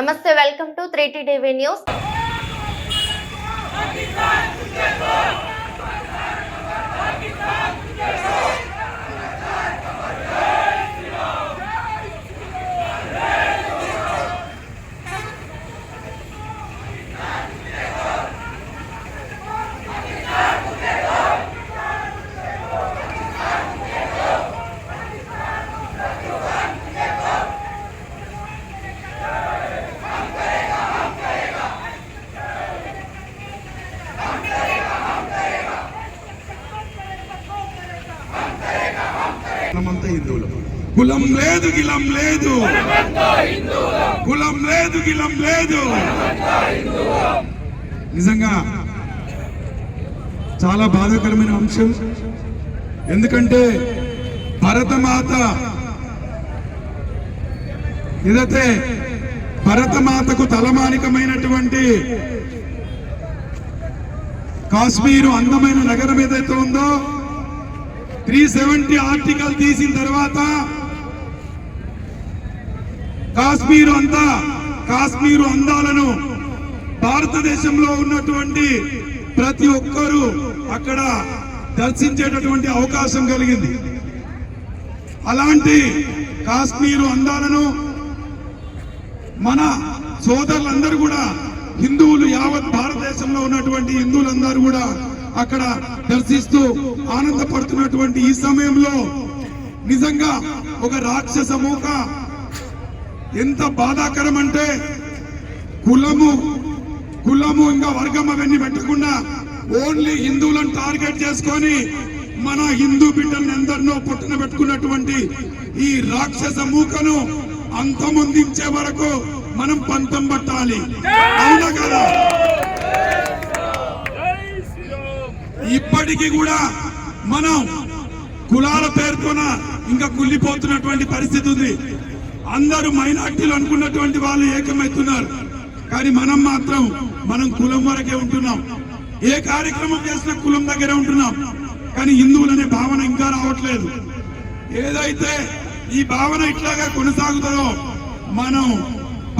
నమస్తే welcome to three TV news. Pakistan హిందువులు కులం లేదు గిలం లేదు. కులం లేదు గిలం లేదు. నిజంగా చాలా బాధాకరమైన అంశం. ఎందుకంటే భరతమాత ఏదైతే భరతమాతకు తలమానికమైనటువంటి కాశ్మీరు అందమైన నగరం ఏదైతే ఉందో త్రీ సెవెంటీ ఆర్టికల్ తీసిన తర్వాత కాశ్మీరు అంతా కాశ్మీరు అందాలను భారతదేశంలో ఉన్నటువంటి ప్రతి ఒక్కరూ అక్కడ దర్శించేటటువంటి అవకాశం కలిగింది. అలాంటి కాశ్మీరు అందాలను మన సోదరులందరూ కూడా హిందువులు యావత్ భారతదేశంలో ఉన్నటువంటి హిందువులందరూ కూడా అక్కడ దర్శిస్తూ ఆనందపడుతున్నటువంటి ఈ సమయంలో నిజంగా ఒక రాక్షస మూక ఎంత బాధాకరం అంటే కులము కులము ఇంకా వర్గం అవన్నీ పెట్టకుండా ఓన్లీ హిందువులను టార్గెట్ చేసుకొని మన హిందూ బిడ్డలను ఎందరినో పుట్టిన పెట్టుకున్నటువంటి ఈ రాక్షస మూకను అంతమొందించే వరకు మనం పంతం పట్టాలి. అవునా కదా? ఇప్పటికీ కూడా మనం కులాల పేరుతోన ఇంకా కుళ్ళిపోతున్నటువంటి పరిస్థితి ఉంది. అందరూ మైనార్టీలు అనుకున్నటువంటి వాళ్ళు ఏకమవుతున్నారు. కానీ మనం మాత్రం మనం కులం వరకే ఉంటున్నాం. ఏ కార్యక్రమం చేసినా కులం దగ్గరే ఉంటున్నాం. కానీ హిందువులనే భావన ఇంకా రావట్లేదు. ఏదైతే ఈ భావన ఇట్లాగా కొనసాగుతుందో మనం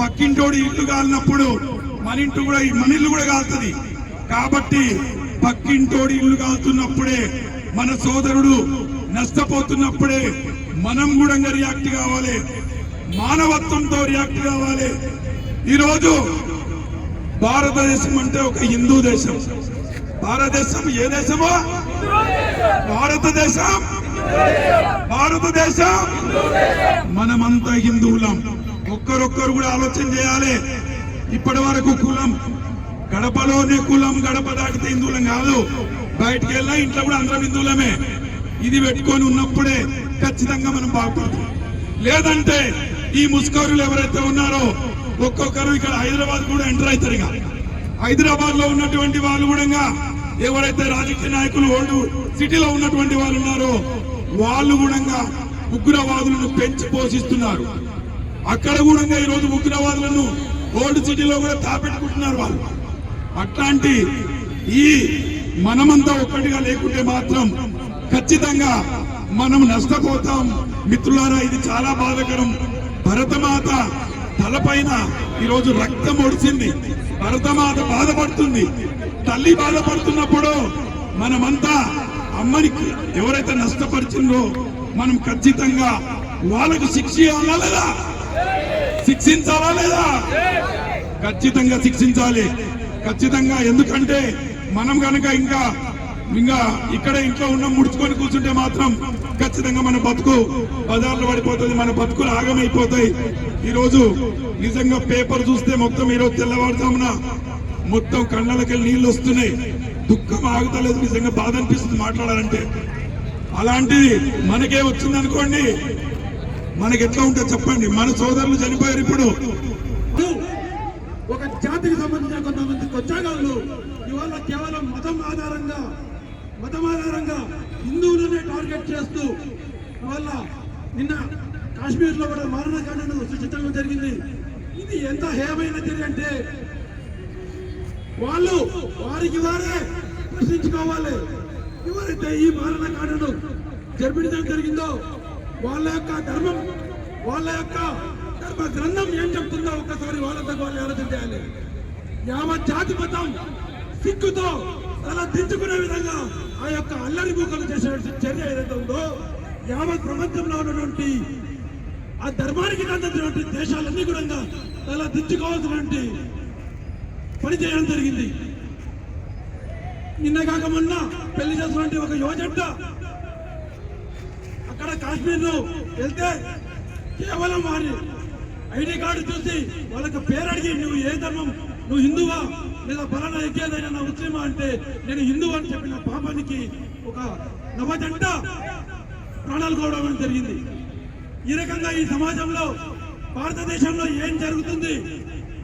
పక్కింటోడి ఇల్లు కాలినప్పుడు మన ఇంటి కూడా మన ఇల్లు కూడా కాలుతుంది. కాబట్టి పక్కింటోడి ఇల్లు కాలుతున్నప్పుడే మన సోదరుడు నష్టపోతున్నప్పుడే మనం కూడా రియాక్ట్ కావాలి. మానవత్వంతో రియాక్ట్ కావాలి. ఈరోజు భారతదేశం అంటే ఒక హిందూ దేశం. భారతదేశం ఏ దేశమో? భారతదేశం. భారతదేశం. మనమంతా హిందువులం. ఒక్కరొక్కరు కూడా ఆలోచన చేయాలి. ఇప్పటి వరకు కులం. గడపలోనే కులం గడప దాటితే హిందువులం కాదు. బయటికి వెళ్ళా ఇంట్లో కూడా అందరం హిందువులమే. ఇది పెట్టుకొని ఉన్నప్పుడే ఖచ్చితంగా మనం బాగుపడతాం. లేదంటే ఈ ముస్కరులు ఎవరైతే ఉన్నారో ఒక్కొక్కరు ఇక్కడ హైదరాబాద్ కూడా ఎంటర్ అవుతారు ఇక. హైదరాబాద్లో ఉన్నటువంటి వాళ్ళు కూడా ఎవరైతే రాజకీయ నాయకులు ఓల్డ్ సిటీలో ఉన్నటువంటి వాళ్ళు ఉన్నారో వాళ్ళు కూడా ఉగ్రవాదులను పెంచి పోషిస్తున్నారు. అక్కడ కూడా ఈ రోజు ఉగ్రవాదులను ఓల్డ్ సిటీలో కూడా తాపెట్టుకుంటున్నారు వాళ్ళు. అట్లాంటి ఈ మనమంతా ఒక్కటిగా లేకుంటే మాత్రం ఖచ్చితంగా మనం నష్టపోతాం. మిత్రులారా ఇది చాలా బాధకరం. భరతమాత తలపైన ఈరోజు రక్తం ఒడిచింది భరతమాత బాధపడుతుంది. తల్లి బాధపడుతున్నప్పుడు మనమంతా అమ్మని ఎవరైతే నష్టపరిచిందో మనం ఖచ్చితంగా వాళ్ళకు శిక్ష ఇవ్వాలా లేదా? శిక్షించాలా లేదా? ఖచ్చితంగా శిక్షించాలి. ఖచ్చితంగా ఎందుకంటే మనం కనుక ఇంకా ఇంకా ఇక్కడ ఇంట్లో ఉన్న ముడుచుకొని కూర్చుంటే మాత్రం ఖచ్చితంగా మన బతుకు బజార్లు పడిపోతుంది మన బతుకులు ఆగమైపోతాయి. ఈరోజు నిజంగా పేపర్ చూస్తే మొత్తం ఈరోజు తెల్లవారుజామున మొత్తం కళ్ళకి నీళ్ళు వస్తున్నాయి. దుఃఖం ఆగుతలేదు నిజంగా బాధ అనిపిస్తుంది మాట్లాడాలంటే. అలాంటిది మనకే వచ్చింది అనుకోండి. మనకి ఎట్లా ఉంటే చెప్పండి. మన సోదరులు చనిపోయారు ఇప్పుడు. ఒక జాతికి సంబంధించిన కొంతమంది కొచ్చాగాళ్ళు ఇవాళ కేవలం మతం ఆధారంగా మతం హిందువులనే టార్గెట్ చేస్తూ వల్ల నిన్న కాశ్మీర్లో కూడా మరణకాండను సృష్టించడం జరిగింది. ఇది ఎంత హేయమైన చర్య అంటే వాళ్ళు వారికి వారే ప్రశ్నించుకోవాలి. ఎవరైతే ఈ మరణకాండను జరిపించడం జరిగిందో వాళ్ళ యొక్క ధర్మం వాళ్ళ యొక్క ధర్మ గ్రంథం ఏం చెప్తుందో ఒక్కసారి వాళ్ళతో వాళ్ళు ఆలోచన చేయాలి. యావత్ జాతి మతం సిక్కుతో అలా దించుకునే విధంగా ఆ యొక్క అల్లరి మూకలు చేసే చర్య ఏదైతే ఉందో యావత్ ప్రపంచంలో ఉన్నటువంటి ఆ ధర్మానికి చెందినటువంటి దేశాలన్నీ కూడా తల దించుకోవాల్సినటువంటి పని చేయడం జరిగింది. నిన్న కాక మొన్న పెళ్ళి చేసినటువంటి ఒక యువజంట అక్కడ కాశ్మీర్లో వెళ్తే కేవలం వారి ఐడి కార్డు చూసి వాళ్ళకి పేరు అడిగి నువ్వు ఏ ధర్మం? నువ్వు హిందువా? లేదా ఫలానా ఎక్కేదైనా నా ముస్లిమా అంటే నేను హిందూ అని చెప్పిన పాపానికి ఒక నవజంట ప్రాణాలు కోవడం జరిగింది. ఈ రకంగా ఈ సమాజంలో భారతదేశంలో ఏం జరుగుతుంది?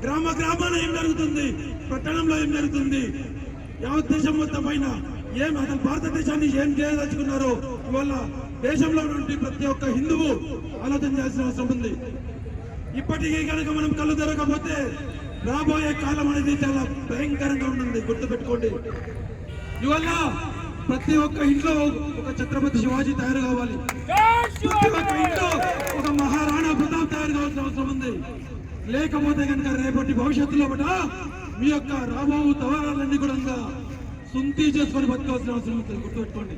గ్రామ గ్రామాన ఏం జరుగుతుంది? పట్టణంలో ఏం జరుగుతుంది? యావత్ దేశం మొత్తం పైన ఏం అసలు భారతదేశాన్ని ఏం చేయదలుచుకున్నారో ఇవాళ దేశంలో నుండి ప్రతి ఒక్క హిందువు ఆలోచన చేయాల్సిన అవసరం ఉంది. ఇప్పటికీ కనుక మనం కళ్ళు తెరకపోతే రాబోయే కాలం అనేది చాలా భయంకరంగా ఉంటుంది గుర్తుపెట్టుకోండి. ఇవల్ల ప్రతి ఒక్క ఇంట్లో ఒక ఛత్రపతి శివాజీ తయారు కావాలి. ప్రతి ఒక్క ఇంట్లో ఒక మహారాణా ప్రతాప్ తయారు కావాల్సిన అవసరం ఉంది. లేకపోతే కనుక రేపటి భవిష్యత్తులో కూడా మీ యొక్క రాబో తవరాలన్నీ కూడా సుంతి చేసుకొని బతకాల్సిన అవసరం ఉంది. గుర్తుపెట్టుకోండి.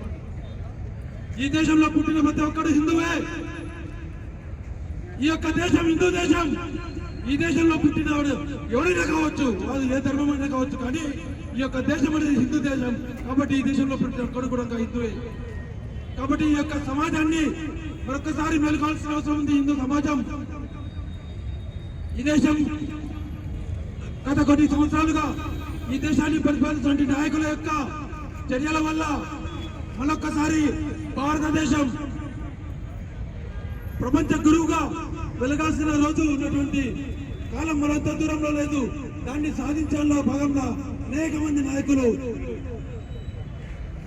ఈ దేశంలో పుట్టిన ప్రతి ఒక్కడు హిందువే. ఈ యొక్క దేశం హిందూ దేశం. ఈ దేశంలో పుట్టినవాడు ఎవరైనా కావచ్చు వాళ్ళు ఏ ధర్మమైనా కావచ్చు కానీ ఈ యొక్క దేశం అనేది హిందూ దేశం. కాబట్టి ఈ దేశంలో పుట్టిన ఒక్కడు కూడా హిందువే. కాబట్టి ఈ యొక్క సమాజాన్ని మరొకసారి మేలుకోవాల్సిన అవసరం ఉంది హిందూ సమాజం. ఈ దేశం గత కొన్ని సంవత్సరాలుగా ఈ దేశాన్ని పరిపాలించిన నాయకుల యొక్క చర్యల వల్ల మరొక్కసారి భారతదేశం ప్రపంచ గురువుగా వెలగాల్సిన రోజు ఉన్నటువంటి కాలం మరంత దూరంలో లేదు. దాన్ని సాధించడంలో భాగంగా అనేక మంది నాయకులు.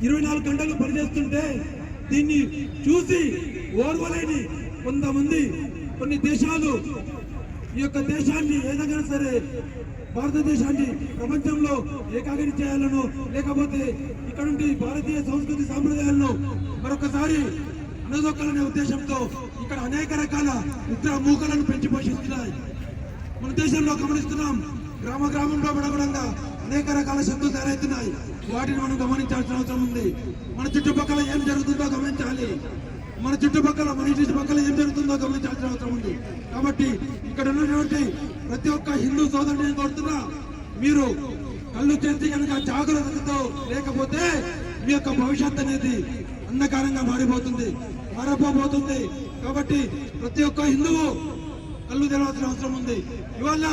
ఇరవై నాలుగు గంటలు పనిచేస్తుంటే దీన్ని చూసి ఓర్వలేని కొంతమంది కొన్ని దేశాలు ఈ యొక్క దేశాన్ని ఏదైనా సరే భారతదేశాన్ని ప్రపంచంలో ఏకాగ్రి చేయాలనో లేకపోతే ఇక్కడ నుండి భారతీయ సంస్కృతి సాంప్రదాయాలను మరొకసారి అనదొక్కాలనే ఉద్దేశంతో ఇక్కడ అనేక రకాల ఉగ్ర మూకలను పెంచి పోషిస్తున్నాయి. మన దేశంలో గమనిస్తున్నాం. గ్రామ గ్రామంలో పడకుండా అనేక రకాల శబ్దాలు తయారవుతున్నాయి. వాటిని మనం గమనించాల్సిన అవసరం ఉంది. మన చుట్టుపక్కల ఏం జరుగుతుందో గమనించాలి. మన చుట్టుపక్కల మన ఇంటి చుట్టుపక్కల ఏం జరుగుతుందో గమనించాల్సిన అవసరం ఉంది. కాబట్టి ఇక్కడ ఉన్నటువంటి ప్రతి ఒక్క హిందూ సోదరుని నేను కోరుతున్నా మీరు కళ్ళు తెరిచి కనుక జాగ్రత్తతో లేకపోతే మీ యొక్క భవిష్యత్ అనేది అంధకారంగా మారిపోతుంది మారపోబోతుంది. కాబట్టి ప్రతి ఒక్క హిందువు కళ్ళు తెరవాల్సిన అవసరం ఉంది. ఇవాళ